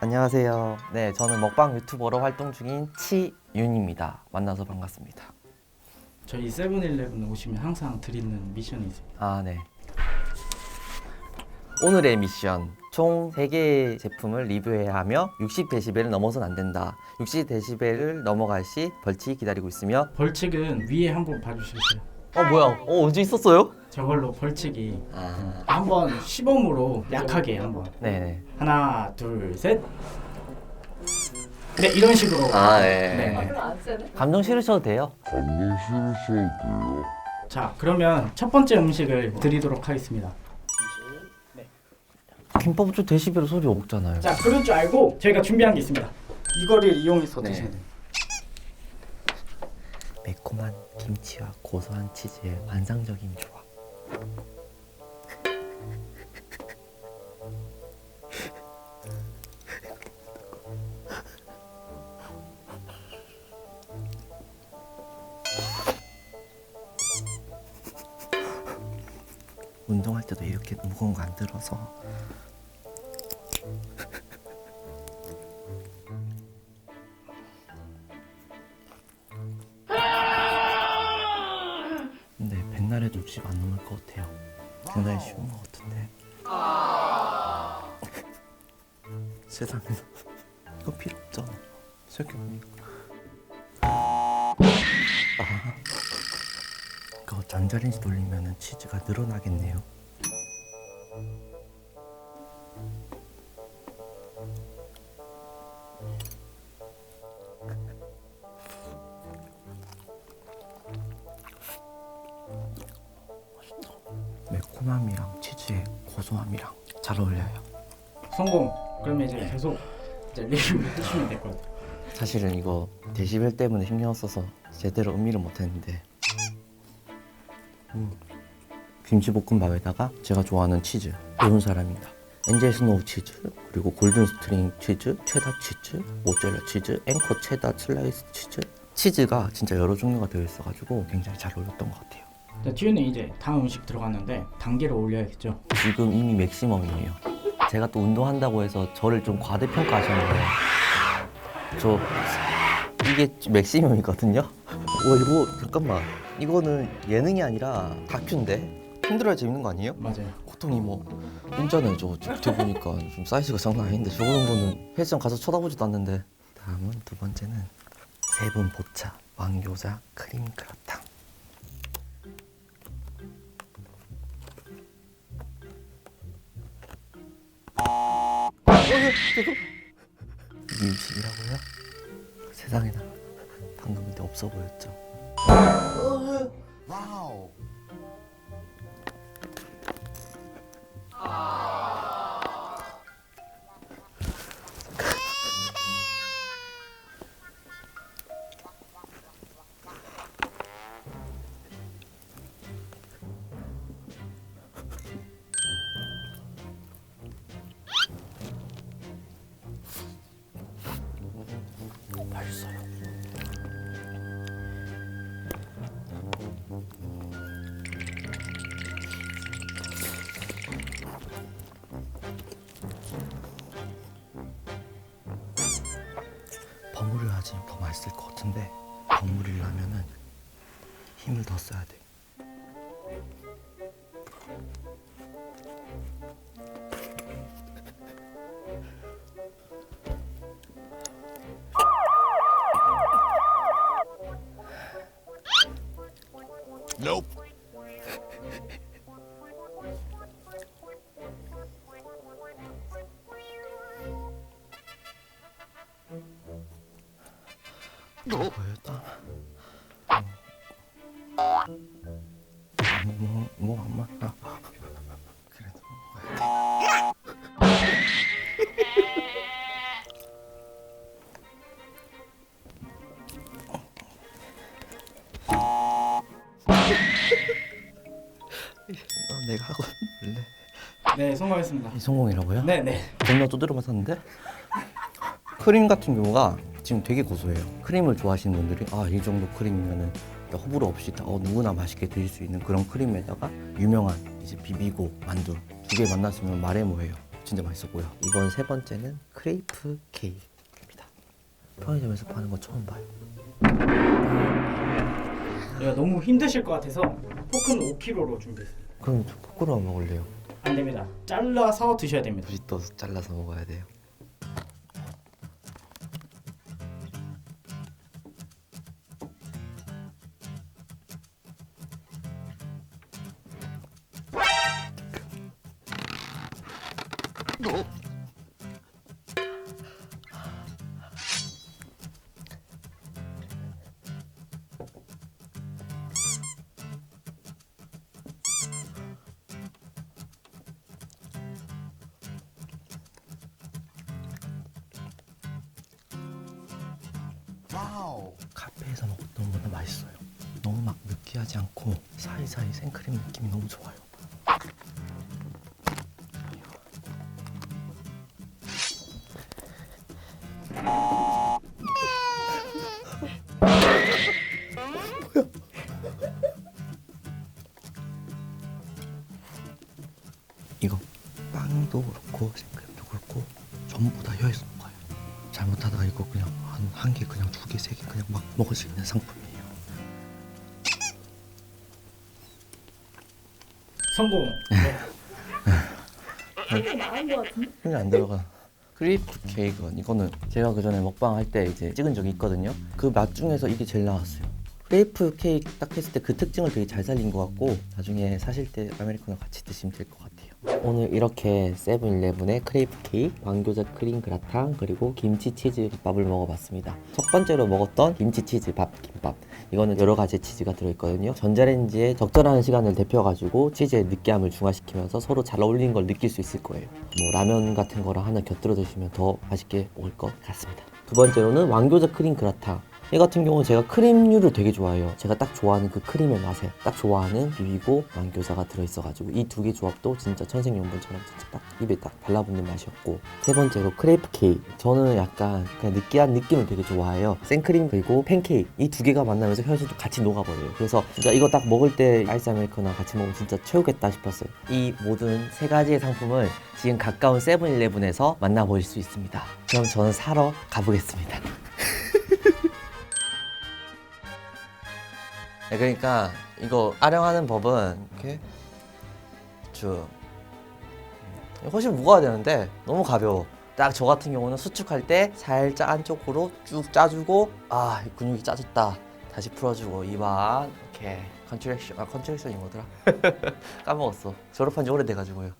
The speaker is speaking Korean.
안녕하세요. 네, 저는 먹방 유튜버로 활동 중인 치윤입니다. 만나서 반갑습니다. 저희 세븐일레븐 오시면 항상 드리는 미션이 있습니다. 아, 네. 오늘의 미션. 총 3개의 제품을 리뷰해야 하며 60dB를 넘어서는 안 된다. 60dB를 넘어갈 시 벌칙이 기다리고 있으며 벌칙은 위에 한번 봐주시겠어요? 어, 뭐야? 어, 어디 있었어요? 저걸로 벌칙이 아, 한번 시범으로 약하게 한번 네네. 하나 둘 셋. 네 이런 식으로. 아, 네. 네. 감정 싫으셔도 돼요. 자 그러면 첫 번째 음식을 드리도록 하겠습니다. 김밥도 데시벨 소리 없잖아요. 자 그럴 줄 알고 저희가 준비한 게 있습니다. 이거를 이용해서 네. 드시면 돼요. 매콤한 김치와 고소한 치즈의 환상적인 조합. 운동할 때도 이렇게 무거운 거 안 들어서 60 안 넘을 것 같아요. 굉장히 쉬운 것 같은데. 세상에 이거 필요 없잖아. 생각해보니까. 아. 그거 전자레인지 돌리면 치즈가 늘어나겠네요. 매콤함이랑 치즈의 고소함이랑 잘 어울려요. 성공. 그러면 이제 계속 이제 리뷰 해주시면 될 것 같아요. 사실은 이거 데시벨 때문에 신경 써서 제대로 음미를 못했는데 음, 김치볶음밥에다가 제가 좋아하는 치즈 매운 사람입니다 엔젤 스노우 치즈 그리고 골든 스트링 치즈 체다 치즈 모짜렐라 치즈 앵커 체다 슬라이스 치즈 치즈가 진짜 여러 종류가 들어있어가지고 굉장히 잘 어울렸던 것 같아요 자 뒤에는 이제 다음 음식 들어갔는데 단계를 올려야겠죠. 지금 이미 맥시멈이에요. 제가 또 운동한다고 해서 저를 좀 과대평가하시는 거예요. 저 이게 맥시멈이거든요. 와 이거 잠깐만 이거는 예능이 아니라 다큐인데 힘들어야 재밌는 거 아니에요? 맞아요. 고통이 뭐 진짜네 저 밑에 보니까 좀 사이즈가 장난 아닌데 저 정도는 헬스장 가서 쳐다보지도 않는데 다음은 두 번째는 세분 보차 왕교자 크림 그라탕 이게 음식이라고요? 세상에나 방금 근데 없어 보였죠? 와우. 하지 더 맛있을 것 같은데 버무리려면은 힘을 더 써야 돼. 보였다. 뭐, 뭐안 맞다. 그래도 먹어야 돼. 어, 내가 하고 있을래. 네 성공했습니다. 이 성공이라고요? 네네. 겁나 두드려 맞았는데? 크림 같은 경우가 지금 되게 고소해요. 크림을 좋아하시는 분들이 아 이 정도 크림이면은 호불호 없이 다 어, 누구나 맛있게 드실 수 있는 그런 크림에다가 유명한 이제 비비고 만두 두 개 만났으면 말해 뭐해요. 진짜 맛있었고요. 이번 세 번째는 크레이프 케이크입니다. 편의점에서 파는 거 처음 봐요. 이거 너무 힘드실 것 같아서 포크는 5kg로 준비했어요. 그럼 저 포크로 먹을래요. 안 됩니다. 잘라서 드셔야 됩니다. 굳이 또 잘라서 먹어야 돼요. 카페에서 먹었던 것보다 맛있어요. 너무 막 느끼하지 않고 사이사이 생크림 느낌이 너무 좋아요. 이거 빵도 그렇고 생크림도 그렇고 전부 다 혀에서 녹아요. 잘못하다가 이거 그냥 한 한 개 그냥 두 개 세 개 그냥 막 먹을 수 있는 상품이에요. 성공. 네. 나은 것 같은데? 힘이 안 들어가. 크리프 케이크 이거는 제가 그 전에 먹방 할 때 이제 찍은 적이 있거든요. 그 맛 중에서 이게 제일 나왔어요. 크레이프 케이크 딱 했을 때 그 특징을 되게 잘 살린 것 같고 나중에 사실 때 아메리카노 같이 드시면 될 것 같아요. 오늘 이렇게 세븐일레븐의 크레이프 케이크, 왕교자 크림 그라탕 그리고 김치 치즈 밥을 먹어봤습니다. 첫 번째로 먹었던 김치 치즈 밥 김밥 이거는 여러 가지 치즈가 들어있거든요. 전자레인지에 적절한 시간을 데펴가지고 치즈의 느끼함을 중화시키면서 서로 잘 어울리는 걸 느낄 수 있을 거예요. 뭐 라면 같은 거랑 하나 곁들여 드시면 더 맛있게 먹을 것 같습니다. 두 번째로는 왕교자 크림 그라탕. 이 같은 경우는 제가 크림류를 되게 좋아해요. 제가 딱 좋아하는 그 크림의 맛에 딱 좋아하는 비비고 왕교자가 들어있어가지고 이 두 개 조합도 진짜 천생연분처럼 진짜 딱 입에 딱 달라붙는 맛이었고 세 번째로 크레이프 케이크. 저는 약간 그냥 느끼한 느낌을 되게 좋아해요. 생크림 그리고 팬케이크 이 두 개가 만나면서 혀에서도 같이 녹아버려요. 그래서 진짜 이거 딱 먹을 때 아이스 아메리카노 같이 먹으면 진짜 최고겠다 싶었어요. 이 모든 세 가지의 상품을 지금 가까운 세븐일레븐에서 만나보실 수 있습니다. 그럼 저는 사러 가보겠습니다. 네, 그러니까 이거 아령하는 법은 이렇게 쭉 훨씬 무거워야 되는데 너무 가벼워. 딱 저 같은 경우는 수축할 때 살짝 안쪽으로 쭉 짜주고 아이 근육이 짜졌다. 다시 풀어주고 이반 이렇게. 컨트랙션 아 컨트랙션이 뭐더라. 까먹었어. 졸업한 지 오래돼가지고요